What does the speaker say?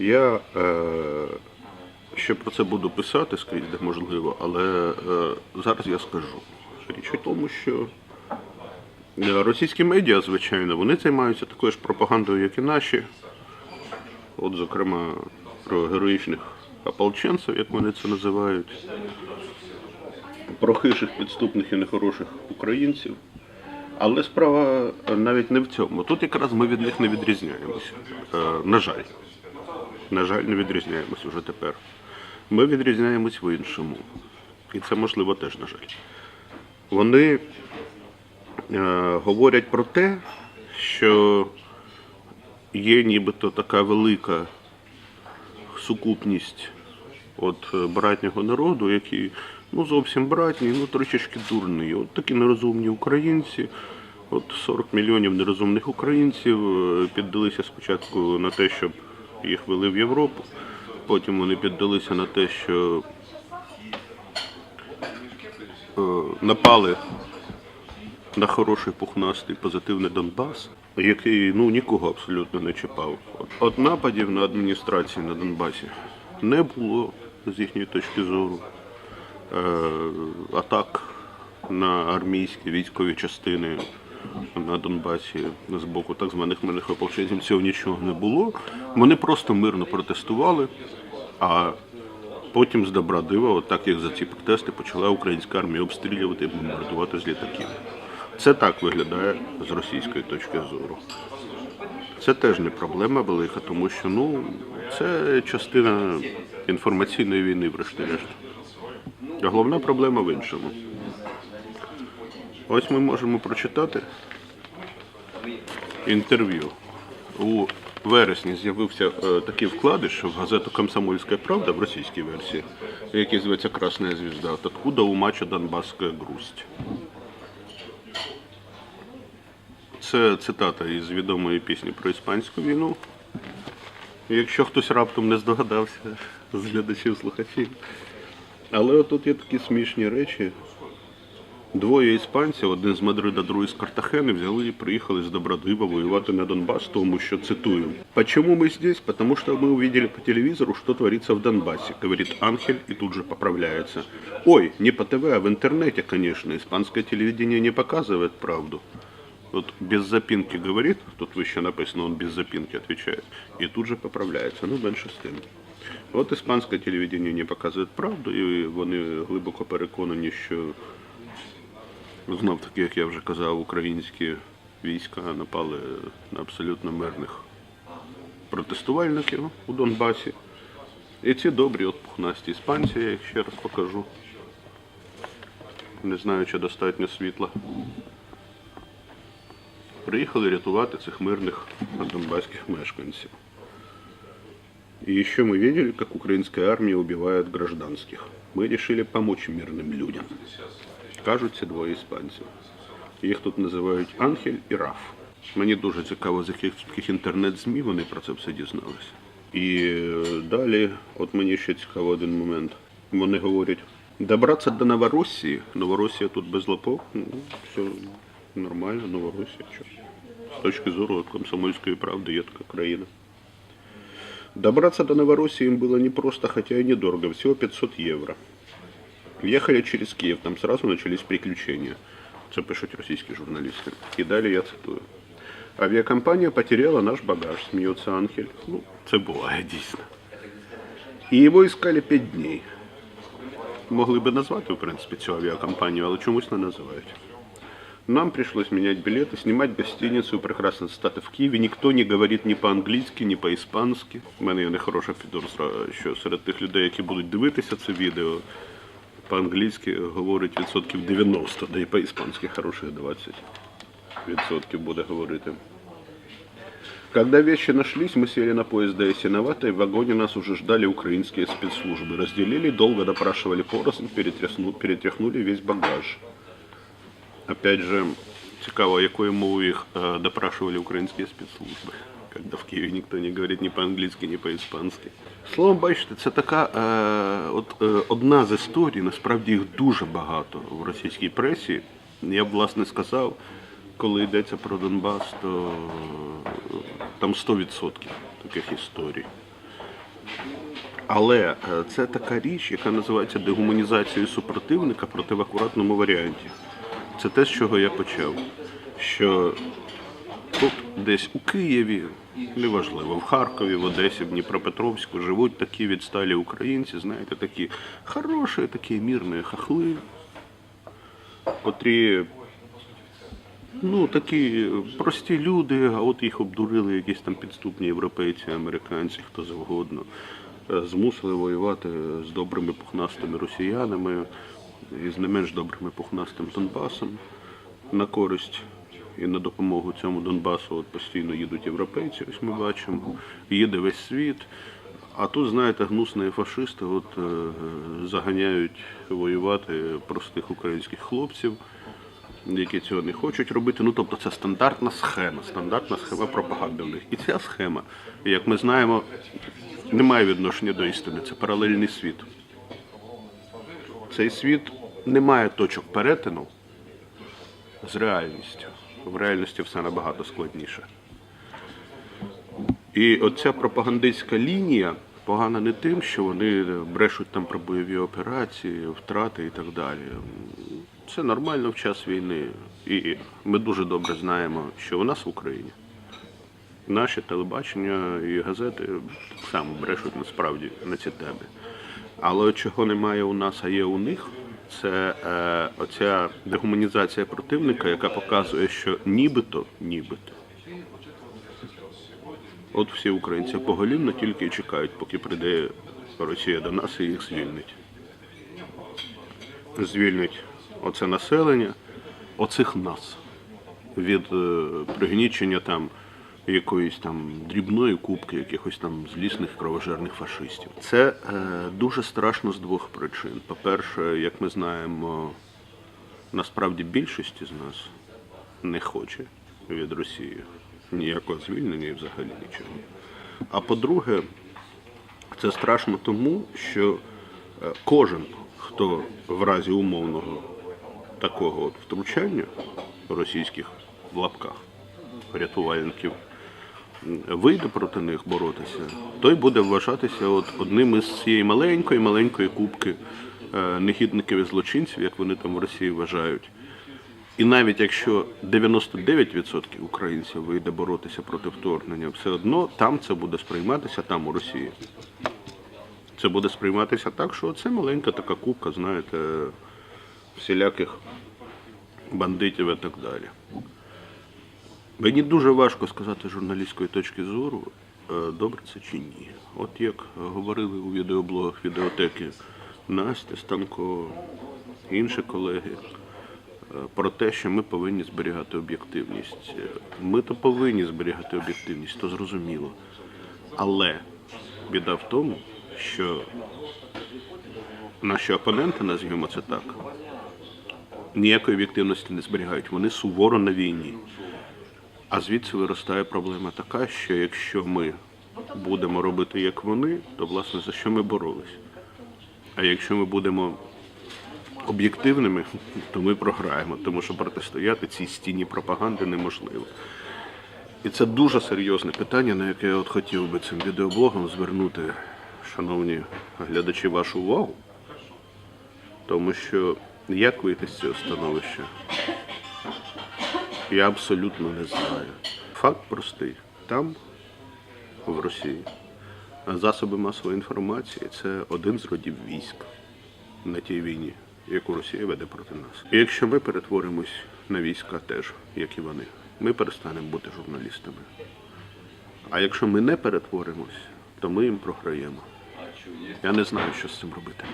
Я е, ще про це буду писати скрізь, де можливо, але е, зараз я скажу. Річ у тому, що е, російські медіа, звичайно, вони займаються такою ж пропагандою, як і наші. От, зокрема, про героїчних ополченців, як вони це називають, про хижих, підступних і нехороших українців. Але справа навіть не в цьому. Тут якраз ми від них не відрізняємося. Е, на жаль. На жаль, не відрізняємось уже тепер. Ми відрізняємось в іншому. І це можливо теж, на жаль. Вони е, говорять про те, що є нібито така велика сукупність от е, братнього народу, які ну зовсім братні, ну трошечки дурні. От такі нерозумні українці. От 40 мільйонів нерозумних українців е, піддалися спочатку на те, щоб їх вели в Європу. Потім вони піддалися на те, що е, напали на хороший пухнастий позитивний Донбас, який ну нікого абсолютно не чіпав. От, нападів на адміністрацію на Донбасі не було з їхньої точки зору. Е, атак на армійські військові частини на Донбасі з боку так званих мирних ополченців цього нічого не було. Вони просто мирно протестували, а потім з добра дива, от так як за ці протести, почала українська армія обстрілювати і бомбардувати з літаків. Це так виглядає з російської точки зору. Це теж не проблема велика, тому що ну, це частина інформаційної війни, врешті-решт. А головна проблема в іншому. Ось ми можемо прочитати інтерв'ю. У вересні з'явився е, такий вкладиш в газету Комсомольська правда в російській версії, який зветься Красна звізда. От Откуда у мача Донбасська грусть. Це цитата із відомої пісні про іспанську війну. Якщо хтось раптом не здогадався з глядачів слухачів. Але отут є такі смішні речі. Двоє іспанців, один з Мадрида, другий з Картахени, взяли і приїхали з Добродива воювати на Донбас, тому що цитую. Почему мы здесь? Потому что мы увидели по телевизору, что творится в Донбассе, говорит Анхель и тут же поправляется. Ой, не по ТВ, а в интернете, конечно. Испанское телевидение не показывает правду. Вот без запинки говорит, тут выше написано, он без запинки отвечает, и тут же поправляется. Ну, менше з тим. От іспанське телевидение не показує правду, і вони глибоко переконані, що знов таки, як я вже казав, українські війська напали на абсолютно мирних протестувальників у Донбасі. І ці добрі от пухнасті іспанці, я їх ще раз покажу. Не знаю, чи достатньо світла. Приїхали рятувати цих мирних донбасских мешканців. И еще мы видели, как украинская армия убивает гражданских. Мы решили помочь мирным людям. Кажуть ці двоє іспанців. Їх тут називають Анхель і Раф. Мені дуже цікаво, з яких інтернет-ЗМІ вони про це все дізналися. І е, далі, от мені ще цікаво один момент. Вони говорять, добратися до Новоросії. Новоросія тут без лапок. Ну, все нормально, Новоросія. Що? З точки зору комсомольської правди є така країна. Добраться до Новороссии им было непросто, хотя и недорого, всего 500 евро. Въехали через Киев, там сразу начались приключения. Це пишуть російські журналісти. І далі я цитую. Авіакомпанія потеряла наш багаж, сміється Анхель. Ну, це буває дійсно. І його іскали 5 днів. Могли би назвати, в принципі, цю авіакомпанію, але чомусь не називають. Нам пришлось менять билеты, снимать гостиницу, прекрасно стати в Києві. Ніхто не говорить ні по-англійськи, ні по-іспанськи. У мене є нехороша підозра, що серед тих людей, які будуть дивитися це відео, По-англійськи говорить відсотків 90, да і по-іспанськи хороших 20 відсотків буде говорити. Когда вещи нашлись, мы сели на поезд до Ясиновата, и в вагоне нас уже ждали украинские спецслужбы. Разделили, долго допрашивали порознь, перетряхнули весь багаж. Опять же, цікаво, якою мовою їх е, допрашивали українські спецслужби, когда в Києві ніхто не говорить ні по-англійськи, ні по-іспанськи. Словом, бачите, це така е, от, е, одна з історій, насправді їх дуже багато в російській пресі. Я б власне сказав, коли йдеться про Донбас, то е, там 100% таких історій. Але е, це така річ, яка називається дегуманізацією супротивника проти в акуратному варіанті. Це те, з чого я почав. Що тут десь у Києві, неважливо, в Харкові, в Одесі, в Дніпропетровську живуть такі відсталі українці, знаєте, такі хороші, такі мірні хахли, котрі Ну, такі прості люди, а от їх обдурили якісь там підступні європейці, американці, хто завгодно. Е, Змусили воювати з добрими пухнастими росіянами і з не менш добрими пухнастим Донбасом на користь і на допомогу цьому Донбасу от постійно їдуть європейці, ось ми бачимо, їде весь світ. А тут, знаєте, гнусні фашисти от, е, заганяють воювати простих українських хлопців які цього не хочуть робити. Ну тобто це стандартна схема, стандартна схема пропаганди в них. І ця схема, як ми знаємо, не має відношення до істини. Це паралельний світ. Цей світ не має точок перетину з реальністю. В реальності все набагато складніше. І оця пропагандистська лінія погана не тим, що вони брешуть там про бойові операції, втрати і так далі. Це нормально в час війни. І ми дуже добре знаємо, що у нас в Україні наші телебачення і газети так само брешуть насправді на ці теми. Але чого немає у нас, а є у них, це е, оця дегуманізація противника, яка показує, що нібито, нібито. От всі українці поголівно тільки чекають, поки прийде Росія до нас і їх звільнить. Звільнить оце населення, оцих нас від е, пригнічення там якоїсь там дрібної кубки, якихось там злісних кровожерних фашистів. Це е, дуже страшно з двох причин. По-перше, як ми знаємо, насправді більшість з нас не хоче від Росії ніякого звільнення і взагалі нічого. А по-друге, це страшно тому, що е, кожен, хто в разі умовного такого от втручання російських в лапках рятувальників вийде проти них боротися, той буде вважатися от одним із цієї маленької маленької кубки е, негідників і злочинців, як вони там в Росії вважають. І навіть якщо 99% українців вийде боротися проти вторгнення, все одно там це буде сприйматися там у Росії. Це буде сприйматися так, що це маленька така кубка, знаєте, всіляких бандитів і так далі. Мені дуже важко сказати з журналістської точки зору, е, добре це чи ні. От як говорили у відеоблогах відеотеки Настя, Станко, інші колеги, е, про те, що ми повинні зберігати об'єктивність. Е, Ми то повинні зберігати об'єктивність, то зрозуміло. Але біда в тому, що наші опоненти, назвімо це так, ніякої об'єктивності не зберігають. Вони суворо на війні. А звідси виростає проблема така, що якщо ми будемо робити як вони, то власне за що ми боролись? А якщо ми будемо об'єктивними, то ми програємо, тому що протистояти цій стіні пропаганди неможливо. І це дуже серйозне питання, на яке я от хотів би цим відеоблогом звернути, шановні глядачі, вашу увагу. Тому що як вийти з цього становища, я абсолютно не знаю. Факт простий. Там, в Росії, засоби масової інформації це один з родів військ на тій війні, яку Росія веде проти нас. І якщо ми перетворимось на війська теж, як і вони, ми перестанемо бути журналістами. А якщо ми не перетворимось, то ми їм програємо. Я не знаю, що з цим робити.